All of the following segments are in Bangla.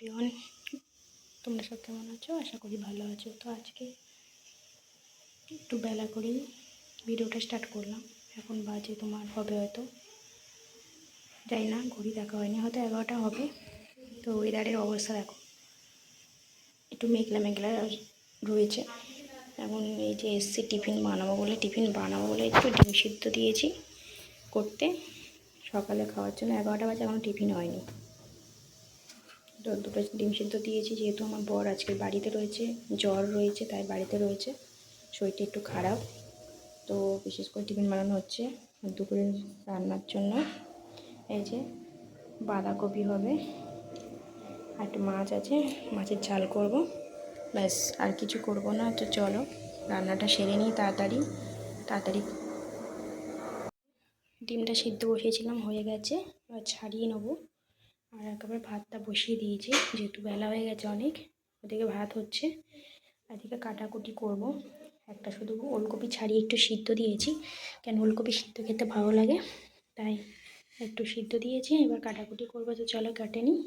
প্রিয়ন, তোমরা সব কেমন আছো? আশা করি ভালো আছো। তো আজকে একটু বেলা করেই ভিডিওটা স্টার্ট করলাম। এখন বাজে তোমার হবে হয়তো। যাই না, ঘড়ি দেখা হয়নি, হয়তো এগারোটা হবে। তো ওয়েদারের অবস্থা দেখো। একটু মেঘলা মেঘলা রয়েছে। এখন এই যে এসছি, টিফিন বানাবো বলে, টিফিন বানাবো বলে একটু ডিম সিদ্ধ দিয়েছি। করতে। সকালে খাওয়ার জন্য এগারোটা বাজে এখনও টিফিন হয়নি। তো দুটো ডিম সিদ্ধ দিয়েছি, যেহেতু আমার বর আজকে বাড়িতে রয়েছে, জ্বর রয়েছে, তাই বাড়িতে রয়েছে। শরীরটা একটু খারাপ, তো বিশেষ করে টিফিন বানানো হচ্ছে। দুপুরে রান্নার জন্য এই যে বাঁধাকপি হবে আর একটা মাছ আছে, মাছের ঝাল করব। ব্যাস, আর কিছু করব না, তো চলো রান্নাটা সেরে নিই তাড়াতাড়ি তাড়াতাড়ি। ডিমটা সিদ্ধ বসিয়েছিলাম, হয়ে গেছে, এবার ছাড়িয়ে নেব। আর একেবারে ভাতটা বসিয়ে দিয়েছি, যেহেতু বেলা হয়ে গেছে অনেক, ওদিকে ভাত হচ্ছে। এদিকে কাটাকুটি করব। একটা শুধু ওলকপি ছাড়িয়ে একটু সিদ্ধ দিয়েছি, কেন ওলকপি সিদ্ধ খেতে ভালো লাগে, তাই একটু সিদ্ধ দিয়েছি, এবার কাটাকুটি করব। তো চলো কাটে নিই।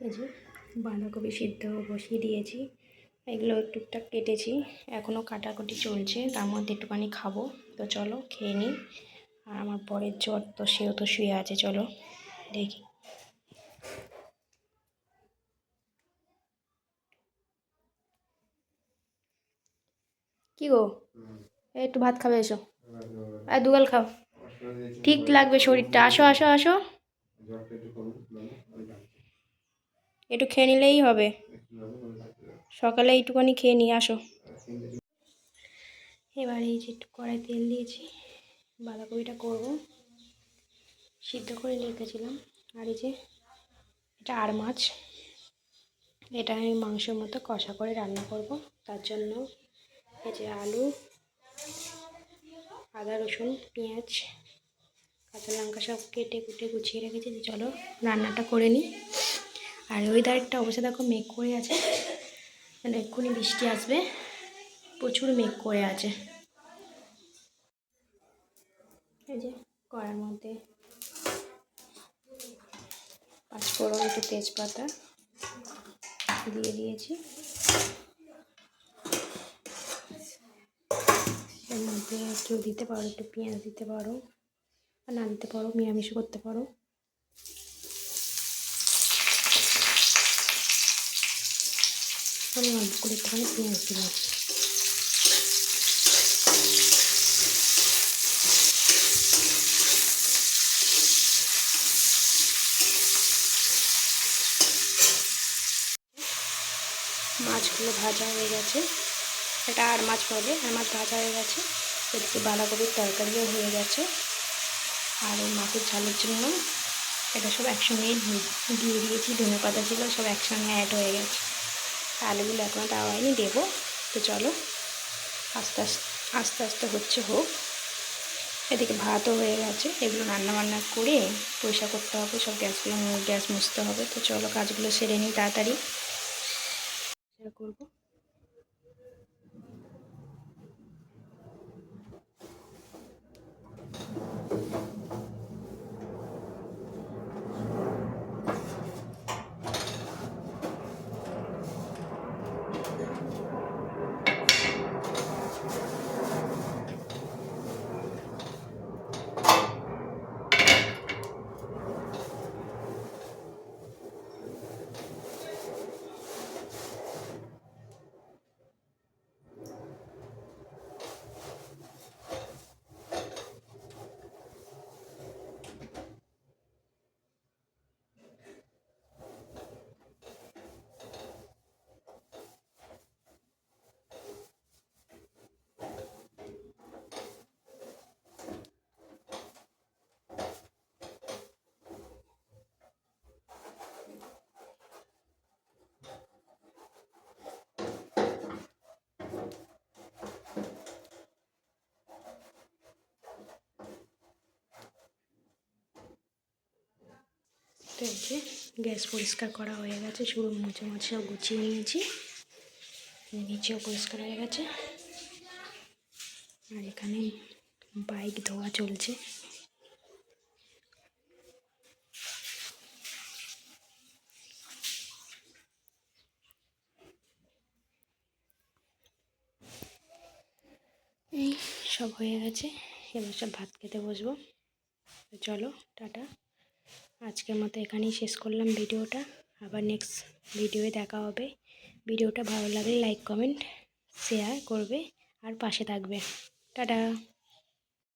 এই যে বাঁধাকপি সিদ্ধ বসিয়ে দিয়েছি। এগুলো টুকটাক কেটেছি। এখনও কাটাকুটি চলছে, তার মধ্যে একটুখানি খাব। তো চলো খেয়ে নিই। আর আমার পরের জ্বর তো, সেও তো শুয়ে আছে, চলো দেখি। কি গো? একটু ভাত খাবে, এসো। দুগাল খাও। ঠিক লাগবে শরীরটা। আসো আসো আসো। একটু খেয়ে নিলেই হবে। সকালে এইটুখানি খেয়ে নিয়ে আসো। এবার এই যে একটু কড়াই তেল দিয়েছি, বাঁধাকপিটা করব। সিদ্ধ করে রেখেছিলাম। আর এই যে এটা আর মাছ, এটা আমি মাংসের মতো কষা করে রান্না করব। তার জন্য এই যে আলু, আদা, রসুন, পেঁয়াজ, কাঁচা লঙ্কা সব কেটে কুটে গুছিয়ে রেখেছি। চলো রান্নাটা করে নিই। আর ওয়েদার একটা অবস্থা দেখো মেঘ করে আছে। মানে এক্ষুনি বৃষ্টি আসবে। প্রচুর মেঘ করে আছে। এই যে কড়ার মধ্যে পাঁচফোড়ন, একটু তেজপাতা দিয়ে দিয়েছি। এর মধ্যে কেউ দিতে পারো, একটু পেঁয়াজ দিতে পারো না দিতে পারো নিরামিষও করতে পারো। আমি অল্প করে একটুখানি পেঁয়াজ দিলাম। মাছগুলো ভাজা হয়ে গেছে। এটা আর মাছ বলে আর মাছ ভাজা হয়ে গেছে। এদিকে বাঁধাকপির তরকারিও হয়ে গেছে। আর ওই মাছের ঝালের জন্য এটা সব একসঙ্গেই দিয়ে দিয়েছি। ধনে পাতা ছিল, সব একসঙ্গে অ্যাড হয়ে গেছে। আলুগুলো এখনও দেওয়া হয়নি, দেবো। তো চলো, আস্তে আস্তে আস্তে আস্তে হচ্ছে হোক। এদিকে ভাতও হয়ে গেছে, এগুলো রান্না বান্না করে পয়সা করতে হবে, সব গ্যাসগুলো গ্যাস মুছতে হবে। তো চলো কাজগুলো সেরে নিই তাড়াতাড়ি। করব। তো গ্যাস পরিষ্কার করা হয়ে গেছে শুরু মুছে মুছে সব গুছিয়ে নিয়েছি। নিচেও পরিষ্কার হয়ে গেছে। আর এখানে বাইক ধোয়া চলছে। এই সব হয়ে গেছে। এবার সব ভাত খেতে বসবো। চলো, টাটা। আজকের মতো এখানেই শেষ করলাম ভিডিওটা। আবার নেক্সট ভিডিওয়ে দেখা হবে। ভিডিওটা ভালো লাগলে লাইক কমেন্ট শেয়ার করবে। আর পাশে থাকবে। টাটা!